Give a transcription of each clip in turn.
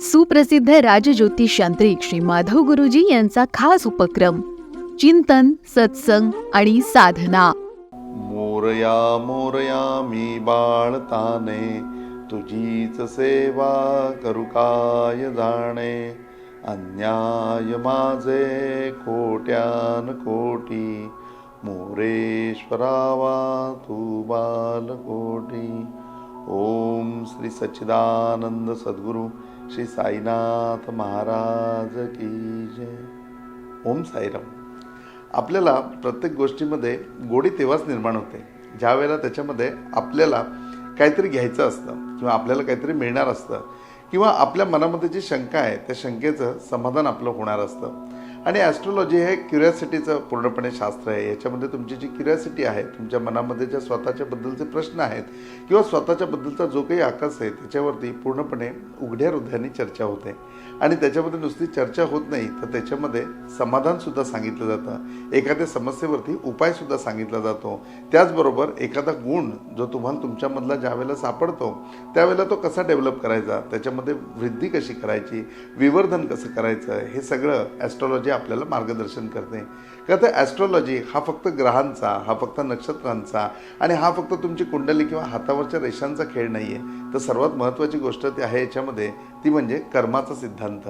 सुप्रसिद्ध राजज्योतिष यांत्रिक श्री माधव गुरुजी यांचा खास उपक्रम चिंतन सत्संग आणि साधना. मोरया मोरया मी बाळताने तुझीच सेवा करू काय जाणे? अन्याय माझे कोट्यान कोटी मोरेश्वरावा तू बालकोटी. ओम श्री सच्चिदानंद सद्गुरू श्री साईनाथ महाराज की जय. ओम साईराम. आपल्याला प्रत्येक गोष्टीमध्ये गोडी तेव्हाच निर्माण होते ज्या वेळेला त्याच्यामध्ये आपल्याला काहीतरी घ्यायचं असतं किंवा आपल्याला काहीतरी मिळणार असतं किंवा आपल्या मनामध्ये जी शंका आहे त्या शंकेचं समाधान आपलं होणार असतं. आणि ॲस्ट्रॉलॉजी हे क्युरियासिटीचं पूर्णपणे शास्त्र आहे. याच्यामध्ये तुमची जी क्युरियासिटी आहे तुमच्या मनामध्ये ज्या स्वतःच्याबद्दलचे प्रश्न आहेत किंवा स्वतःच्याबद्दलचा जो काही आकाश आहे त्याच्यावरती पूर्णपणे उघड्या हृदयाने चर्चा होते. आणि त्याच्यामध्ये नुसती चर्चा होत नाही तर त्याच्यामध्ये समाधानसुद्धा सांगितलं जातं. एखाद्या समस्येवरती उपायसुद्धा सांगितला जातो. त्याचबरोबर एखादा गुण जो तुम्हाला तुमच्यामधला ज्यावेळेला सापडतो त्यावेळेला तो कसा डेव्हलप करायचा? त्याच्यामध्ये वृद्धी कशी करायची? विवर्धन कसं करायचं? हे सगळं ॲस्ट्रॉलॉजी आपल्याला मार्गदर्शन करते. खरं तर ॲस्ट्रॉलॉजी हा फक्त ग्रहांचा हा फक्त नक्षत्रांचा आणि हा फक्त तुमची कुंडली किंवा हातावरच्या रेषांचा खेळ नाही आहे तर सर्वात महत्त्वाची गोष्ट ती आहे याच्यामध्ये ती म्हणजे कर्माचा सिद्धांत.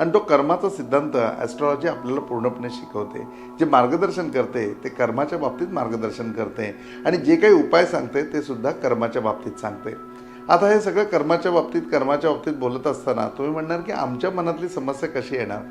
आणि तो कर्माचा सिद्धांत ॲस्ट्रॉलॉजी आपल्याला पूर्णपणे शिकवते. जे मार्गदर्शन करते ते कर्माच्या बाबतीत मार्गदर्शन करते आणि जे काही उपाय सांगते ते सुद्धा कर्माच्या बाबतीत सांगते. आता हे सगळं कर्माच्या बाबतीत कर्माच्या बाबतीत बोलत असताना तुम्ही म्हणणार की आमच्या मनातली समस्या कशी येणार?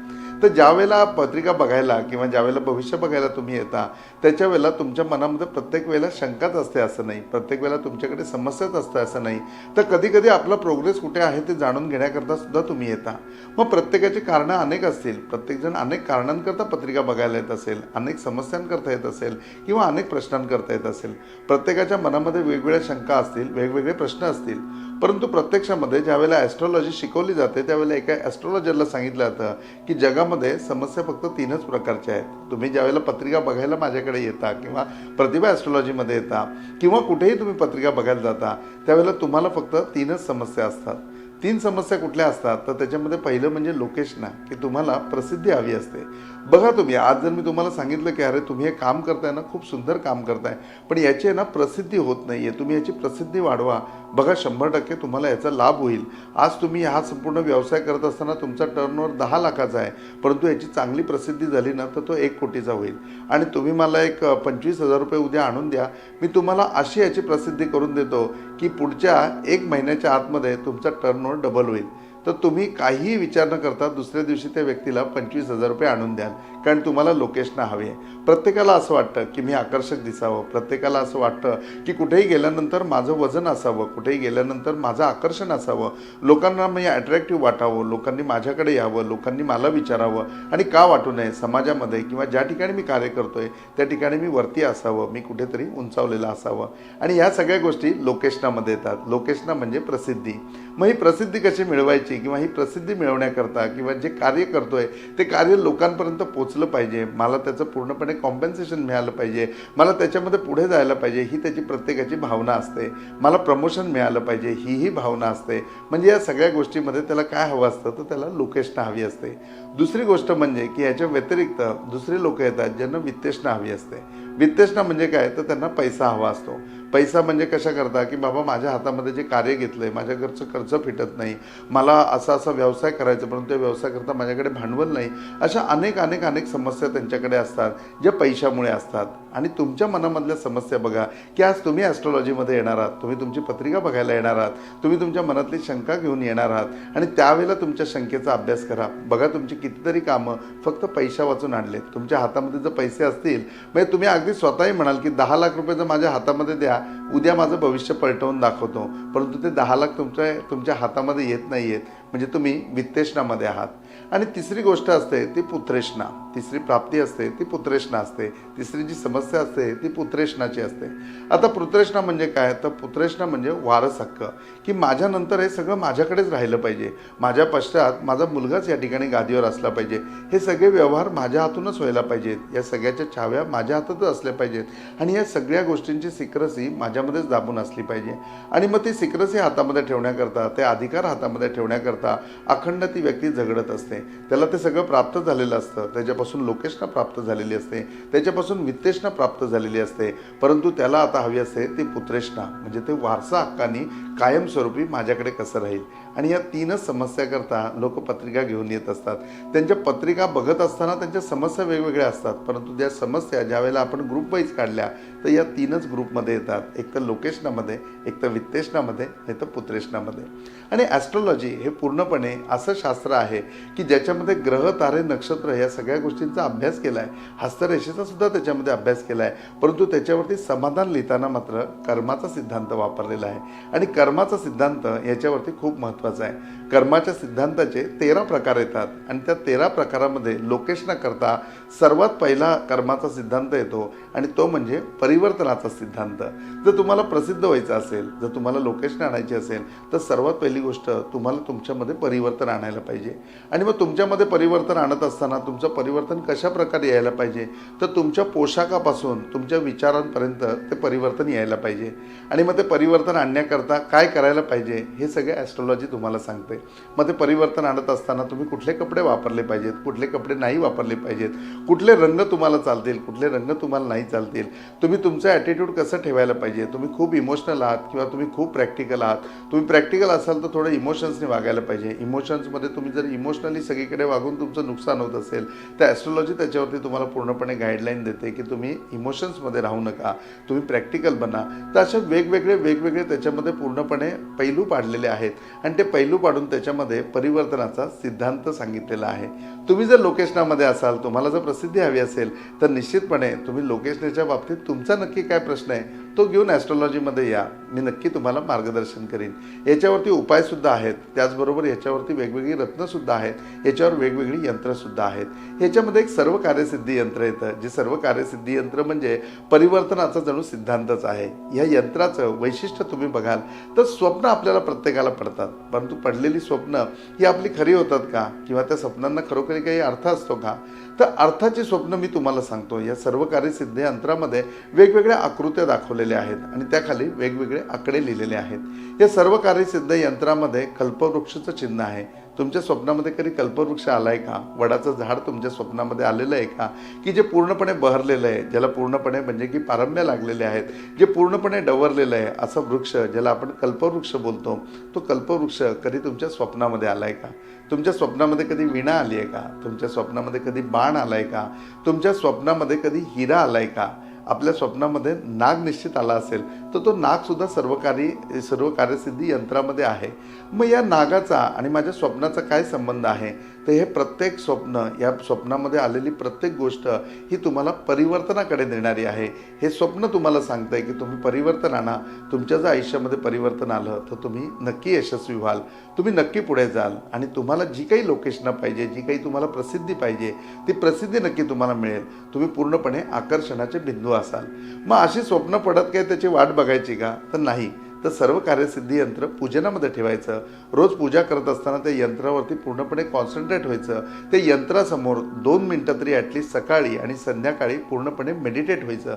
तर ज्या वेळेला पत्रिका बघायला किंवा ज्या वेळेला भविष्य बघायला तुम्ही येता त्याच्या वेळेला तुमच्या मनामध्ये प्रत्येक वेळेला शंकाच असते असं नाही. प्रत्येक वेळेला तुमच्याकडे समस्याच असते असं नाही. तर कधी कधी आपला प्रोग्रेस कुठे आहे ते जाणून घेण्याकरता सुद्धा तुम्ही येता. मग प्रत्येकाची कारणं अनेक असतील. प्रत्येकजण अनेक कारणांकरता पत्रिका बघायला येत असेल अनेक समस्यांकरता येत असेल किंवा अनेक प्रश्नांकरता येत असेल. प्रत्येकाच्या मनामध्ये वेगवेगळ्या शंका असतील वेगवेगळे प्रश्न असतील. परंतु प्रत्यक्षामध्ये ज्यावेळेला ॲस्ट्रॉलॉजी शिकवली जाते त्यावेळेला एका ॲस्ट्रॉलॉजरला सांगितलं जातं की जगामध्ये समस्या फक्त तीनच प्रकारच्या आहेत. तुम्ही ज्यावेळेला पत्रिका बघायला माझ्याकडे येता किंवा प्रतिभा ॲस्ट्रॉलॉजीमध्ये येता किंवा कुठेही तुम्ही पत्रिका बघायला जाता त्यावेळेला तुम्हाला फक्त तीनच समस्या असतात. तीन समस्या कुठल्या असतात? तर त्याच्यामध्ये पहिलं म्हणजे लोकेशना की तुम्हाला प्रसिद्धी हवी असते. बघा तुम्ही आज जर मी तुम्हाला सांगितलं की अरे तुम्ही हे काम करताय ना खूप सुंदर काम करताय पण याची आहे ना प्रसिद्धी होत नाही आहे तुम्ही याची प्रसिद्धी वाढवा. बघा शंभर टक्के तुम्हाला याचा लाभ होईल. आज तुम्ही हा संपूर्ण व्यवसाय करत असताना तुमचा टर्नओव्हर दहा लाखाचा आहे परंतु याची चांगली प्रसिद्धी झाली ना तर तो एक कोटीचा होईल. आणि तुम्ही मला एक पंचवीस हजार रुपये उद्या आणून द्या. मी तुम्हाला अशी याची प्रसिद्धी करून देतो की पुढच्या एक महिन्याच्या आतमध्ये तुमचा टर्न डबल होईल तर तुम्ही काहीही विचार न करता दुसऱ्या दिवशी त्या व्यक्तीला पंचवीस हजार रुपये आणून द्याल. कारण तुम्हाला लोकेशन हवी आहे. प्रत्येकाला असं वाटतं की मी आकर्षक दिसावं. प्रत्येकाला असं वाटतं की कुठेही गेल्यानंतर माझं वजन असावं. कुठेही गेल्यानंतर माझं आकर्षण असावं. लोकांना मी अट्रॅक्टिव्ह वाटावं. लोकांनी माझ्याकडे यावं. लोकांनी मला विचारावं. आणि का वाटू नये? समाजामध्ये किंवा ज्या ठिकाणी मी कार्य करतो आहे त्या ठिकाणी मी वरती असावं. मी कुठेतरी उंचावलेलं असावं. आणि ह्या सगळ्या गोष्टी लोकेशनामध्ये येतात. लोकेशना म्हणजे प्रसिद्धी. मग ही प्रसिद्धी कशी मिळवायची? किंवा ही प्रसिद्धी मिळवण्याकरता किंवा जे कार्य करतोय ते कार्य लोकांपर्यंत पोचलं पाहिजे. मला त्याचं पूर्णपणे कॉम्पेन्सेशन मिळालं पाहिजे. मला त्याच्यामध्ये पुढे जायला पाहिजे ही त्याची प्रत्येकाची भावना असते. मला प्रमोशन मिळालं पाहिजे ही ही भावना असते. म्हणजे या सगळ्या गोष्टीमध्ये त्याला काय हवं असतं तर त्याला लोकेशना हवी असते. दुसरी गोष्ट म्हणजे की याच्या व्यतिरिक्त दुसरे लोक येतात ज्यांना वित्तेषणा हवी असते. वित्तेषणा म्हणजे काय? तर त्यांना पैसा हवा असतो. पैसा म्हणजे कशा करता की बाबा माझ्या हातामध्ये जे कार्य घेतलं आहे माझ्या घरचं कर्ज फिटत नाही मला असा असा व्यवसाय करायचा परंतु त्या व्यवसाय करता माझ्याकडे भांडवल नाही अशा अनेक अनेक अनेक समस्या त्यांच्याकडे असतात ज्या पैशामुळे असतात. आणि तुमच्या मनामधल्या समस्या बघा की आज तुम्ही ॲस्ट्रॉलॉजीमध्ये येणार आहात तुम्ही तुमची पत्रिका बघायला येणार आहात तुम्ही तुमच्या मनातली शंका घेऊन येणार आहात आणि त्यावेळेला तुमच्या शंकेचा अभ्यास करा. बघा तुमची कितीतरी कामं फक्त पैशा वाचून आणलेत. तुमच्या हातामध्ये जर पैसे असतील म्हणजे तुम्ही अगदी स्वतःही म्हणाल की दहा लाख रुपये जर माझ्या हातामध्ये द्या उद्या माझं भविष्य पलटवून दाखवतो. परंतु ते दहा लाख तुमच्या तुमच्या हातामध्ये येत नाही आहेत म्हणजे तुम्ही वित्तेषणामध्ये आहात. आणि तिसरी गोष्ट असते ती पुत्रेषणा. तिसरी प्राप्ती असते ती पुत्रेषणा असते. तिसरी जी समस्या असते ती पुत्रेषणाची असते. आता पुत्रेषणा म्हणजे काय? तर पुत्रेषणा म्हणजे वारस हक्क की माझ्यानंतर हे सगळं माझ्याकडेच राहिलं पाहिजे. माझ्या पश्चात माझा मुलगाच या ठिकाणी गादीवर असला पाहिजे. हे सगळे व्यवहार माझ्या हातूनच व्हायला पाहिजेत. या सगळ्याच्या छाव्या माझ्या हातातच असल्या पाहिजेत. आणि या सगळ्या गोष्टींची सिक्रसी माझ्यामध्येच दाबून असली पाहिजे. आणि मग ती सिक्रसी हातामध्ये ठेवण्याकरता ते अधिकार हातामध्ये ठेवण्याकरता अखंड ती व्यक्ती झगडत असते. त्याला ते सगळं प्राप्त झालेलं असतं. त्याच्यापासून लोकेशना प्राप्त झालेली असते. त्याच्यापासून वित्तेषणा प्राप्त झालेली असते. परंतु त्याला आता हवी असते ती पुत्रेषणा म्हणजे ते वारसा हक्कानी कायमस्वरूपी माझ्याकडे कसं राहील? आणि या तीनच समस्याकरता लोक पत्रिका घेऊन येत असतात. त्यांच्या पत्रिका बघत असताना त्यांच्या समस्या वेगवेगळ्या असतात. परंतु त्या समस्या ज्या वेळेला आपण ग्रुप वाईज काढल्या तर या तीनच ग्रुपमध्ये येतात. एक तर लोकेशनामध्ये एक तर वित्तेशनामध्ये नाही तर पुत्रेशनामध्ये. आणि ॲस्ट्रॉलॉजी हे पूर्णपणे असं शास्त्र आहे की ज्याच्यामध्ये ग्रह तारे नक्षत्र या सगळ्या गोष्टींचा अभ्यास केला आहे हस्तरेषेचा सुद्धा त्याच्यामध्ये अभ्यास केला आहे परंतु त्याच्यावरती समाधान लिहिताना मात्र कर्माचा सिद्धांत वापरलेला आहे. आणि कर्माचा सिद्धांत याच्यावरती खूप महत्त्वाचा आहे. कर्माच्या सिद्धांताचे तेरा प्रकार येतात. आणि त्या तेरा प्रकारामध्ये लोकेशना करता सर्वात पहिला कर्माचा सिद्धांत येतो. आणि तो म्हणजे परिवर्तनाचा सिद्धांत. जर तुम्हाला प्रसिद्ध व्हायचं असेल जर तुम्हाला लोकेशन आणायची असेल तर सर्वात पहिली गोष्ट तुम्हाला तुमच्यामध्ये परिवर्तन आणायला पाहिजे. आणि मग तुमच्यामध्ये परिवर्तन आणत असताना तुमचं परिवर्तन कशा प्रकारे यायला पाहिजे? तर तुमच्या पोशाखापासून तुमच्या विचारांपर्यंत ते परिवर्तन यायला पाहिजे. आणि मग ते परिवर्तन आणण्याकरता काय करायला पाहिजे हे सगळे ॲस्ट्रॉलॉजी तुम्हाला सांगते. मग ते परिवर्तन आणत असताना तुम्ही कुठले कपडे वापरले पाहिजेत कुठले कपडे नाही वापरले पाहिजेत कुठले रंग तुम्हाला चालतील कुठले रंग तुम्हाला नाही चालतील तुम्ही तुमचं ॲटिट्यूड कसं ठेवायला पाहिजे? तुम्ही खूप इमोशनल आहात किंवा तुम्ही खूप प्रॅक्टिकल आहात? तुम्ही प्रॅक्टिकल असाल तर थोडं इमोशन्सने वागायला पाहिजे. इमोशन्समध्ये तुम्ही जर इमोशनली सगळीकडे वागून तुमचं नुकसान होत असेल तर ॲस्ट्रॉलॉजी त्याच्यावरती तुम्हाला पूर्णपणे गाईडलाईन देते की तुम्ही इमोशन्समध्ये राहू नका तुम्ही प्रॅक्टिकल बना. तर अशा वेगवेगळे वेगवेगळे त्याच्यामध्ये पूर्णपणे पैलू पाडलेले आहेत. आणि ते पैलू पाडून त्याच्यामध्ये परिवर्तनाचा सिद्धांत सांगितलेला आहे. तुम्ही जर लोकेशनामध्ये असाल तुम्हाला जर प्रसिद्धी हवी असेल तर निश्चितपणे तुम्ही लोकेशनाच्या बाबतीत तुमचा नक्की काय प्रश्न आहे तो घेऊन ॲस्ट्रॉलॉजीमध्ये या. मी नक्की तुम्हाला मार्गदर्शन करीन. याच्यावरती उपायसुद्धा आहेत. त्याचबरोबर याच्यावरती वेगवेगळी रत्नसुद्धा आहेत. याच्यावर वेगवेगळी यंत्रसुद्धा आहेत. याच्यामध्ये एक सर्व कार्यसिद्धी यंत्र येतं. जे सर्व कार्यसिद्धी यंत्र म्हणजे परिवर्तनाचा जणू सिद्धांतच आहे. या यंत्राचं वैशिष्ट्य तुम्ही बघाल तर स्वप्न आपल्याला प्रत्येकाला पडतात. परंतु पडलेली स्वप्न ही आपली खरी होतात का? किंवा त्या स्वप्नांना खरोखरी काही अर्थ असतो का? तर अर्थाची स्वप्न मी तुम्हाला सांगतो. या सर्व कार्यसिद्धी यंत्रामध्ये वेगवेगळ्या आकृत्या दाखवलेल्या आहेत आणि त्याखाली वेगवेगळे आकडे लिहिलेले आहेत. या सर्व कार्यसिद्ध यंत्रामध्ये कल्पवृक्षचं चिन्ह आहे. तुमच्या स्वप्नामध्ये कधी कल्पवृक्ष आलाय का? वडाचं झाड तुमच्या स्वप्नामध्ये आलेलं आहे का? की जे पूर्णपणे बहरलेलं आहे ज्याला पूर्णपणे म्हणजे की पारंब्या लागलेले आहेत जे पूर्णपणे डवरलेलं आहे असं वृक्ष ज्याला आपण कल्पवृक्ष बोलतो तो कल्पवृक्ष कधी तुमच्या स्वप्नामध्ये आलाय का? तुमच्या स्वप्नामध्ये कधी विणा आली आहे का? तुमच्या स्वप्नामध्ये कधी बाण आलाय का? तुमच्या स्वप्नामध्ये कधी हिरा आलाय का? आपल्या स्वप्नामध्ये नाग निश्चित आला असेल तर तो नागसुद्धा सर्वकारी सर्व कार्यसिद्धी यंत्रामध्ये आहे. मग या नागाचा आणि माझ्या स्वप्नाचा काय संबंध आहे? तर हे प्रत्येक स्वप्न या स्वप्नामध्ये आलेली प्रत्येक गोष्ट ही तुम्हाला परिवर्तनाकडे देणारी आहे. हे स्वप्न तुम्हाला सांगतंय की तुम्ही परिवर्तन आणा. तुमच्या जर आयुष्यामध्ये परिवर्तन आलं तर तुम्ही नक्की यशस्वी व्हाल. तुम्ही नक्की पुढे जाल आणि तुम्हाला जी काही लोकेशनं पाहिजे जी काही तुम्हाला प्रसिद्धी पाहिजे ती प्रसिद्धी नक्की तुम्हाला मिळेल. तुम्ही पूर्णपणे आकर्षणाचे बिंदू असाल. मग अशी स्वप्न पडत काय त्याची वाट बघायची का? तर नाही. तर सर्व कार्यसिद्धी यंत्र पूजनामध्ये ठेवायचं. रोज पूजा करत असताना त्या यंत्रावरती पूर्णपणे कॉन्सन्ट्रेट व्हायचं. ते यंत्रासमोर दोन मिनटं तरी ॲटलीस्ट सकाळी आणि संध्याकाळी पूर्णपणे मेडिटेट व्हायचं.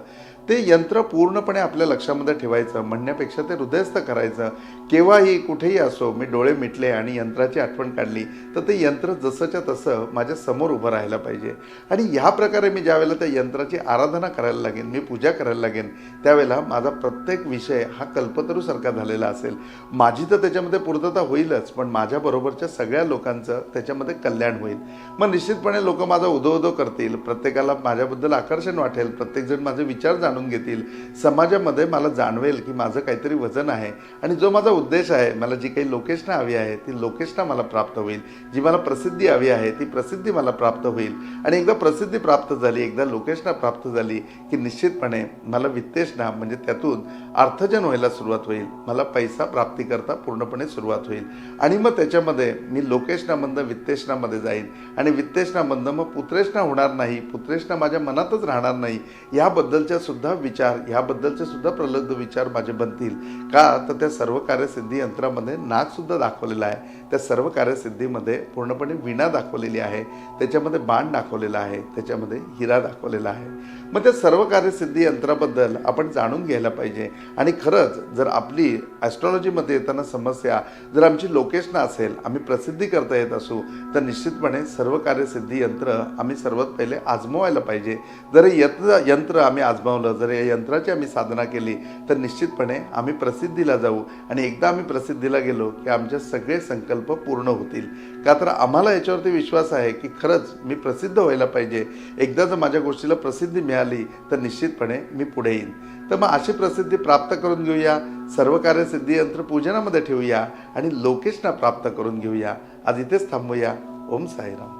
ते यंत्र पूर्णपणे आपल्या लक्षामध्ये ठेवायचं. म्हणण्यापेक्षा ते हृदयस्थ करायचं. केव्हाही कुठेही असो मी डोळे मिटले आणि यंत्राची आठवण काढली तर ते यंत्र जसंच्या तसं माझ्यासमोर उभं राहायला पाहिजे. आणि ह्या प्रकारे मी ज्यावेळेला त्या यंत्राची आराधना करायला लागेन मी पूजा करायला लागेन त्यावेळेला माझा प्रत्येक विषय हा कल्पतरूसारखा झालेला असेल. माझी तर त्याच्यामध्ये पूर्तता होईलच पण माझ्याबरोबरच्या सगळ्या लोकांचं त्याच्यामध्ये कल्याण होईल. मग निश्चितपणे लोक माझा उदो उदो करतील प्रत्येकाला माझ्याबद्दल आकर्षण वाटेल प्रत्येकजण माझे विचार जाणून घेतील. समाजामध्ये मला जाणवेल की माझं काहीतरी वजन आहे आणि जो माझा उद्देश आहे मला जी काही लोकेशना हवी आहे ती लोकेशना मला प्राप्त होईल. जी मला प्रसिद्धी हवी आहे ती प्रसिद्धी मला प्राप्त होईल. आणि एकदा प्रसिद्धी प्राप्त झाली एकदा लोकेशना प्राप्त झाली की निश्चितपणे मला वित्तेशना म्हणजे त्यातून अर्थजन व्हायला सुरुवात होईल. मला पैसा प्राप्तीकरता पूर्णपणे सुरुवात होईल. आणि मग त्याच्यामध्ये मी लोकेशनामधनं वित्तेशनामध्ये जाईन. आणि वित्तेशनामधनं मग पुत्रेशना होणार नाही. पुत्रेशना माझ्या मनातच राहणार नाही. ह्याबद्दलच्या सुद्धा विचार ह्याबद्दलचे सुद्धा प्रलब्ध विचार माझे बनतील. का? तर त्या सर्व कार्यसिद्धी यंत्रामध्ये नागसुद्धा दाखवलेला आहे. त्या सर्व कार्यसिद्धीमध्ये पूर्णपणे विणा दाखवलेली आहे. त्याच्यामध्ये बाण दाखवलेला आहे. त्याच्यामध्ये हिरा दाखवलेला आहे. मग त्या सर्व कार्यसिद्धी यंत्राबद्दल आपण जाणून घ्यायला पाहिजे. आणि खरंच जर आपण आपली ॲस्ट्रॉलॉजीमध्ये येताना समस्या जर आमची लोकेशन असेल आम्ही प्रसिद्धी करता येत असू तर निश्चितपणे सर्व कार्यसिद्धी यंत्र आम्ही सर्वात पहिले आजमावायला पाहिजे. जर हे यंत्र यंत्र आम्ही आजमावलं जर या यंत्राची आम्ही साधना केली तर निश्चितपणे आम्ही प्रसिद्धीला जाऊ. आणि एकदा आम्ही प्रसिद्धीला गेलो की आमचे सगळे संकल्प पूर्ण होतील. का तर आम्हाला याच्यावरती विश्वास आहे की खरंच मी प्रसिद्ध व्हायला पाहिजे. एकदा जर माझ्या गोष्टीला प्रसिद्धी मिळाली तर निश्चितपणे मी पुढे येईन. तर मग अशी प्रसिद्धी प्राप्त करून घेऊया. सर्व कार्यसिद्धी यंत्र पूजनामध्ये ठेवूया आणि लोकेशना प्राप्त करून घेऊया. आज इथेच थांबूया. ओम साईराम.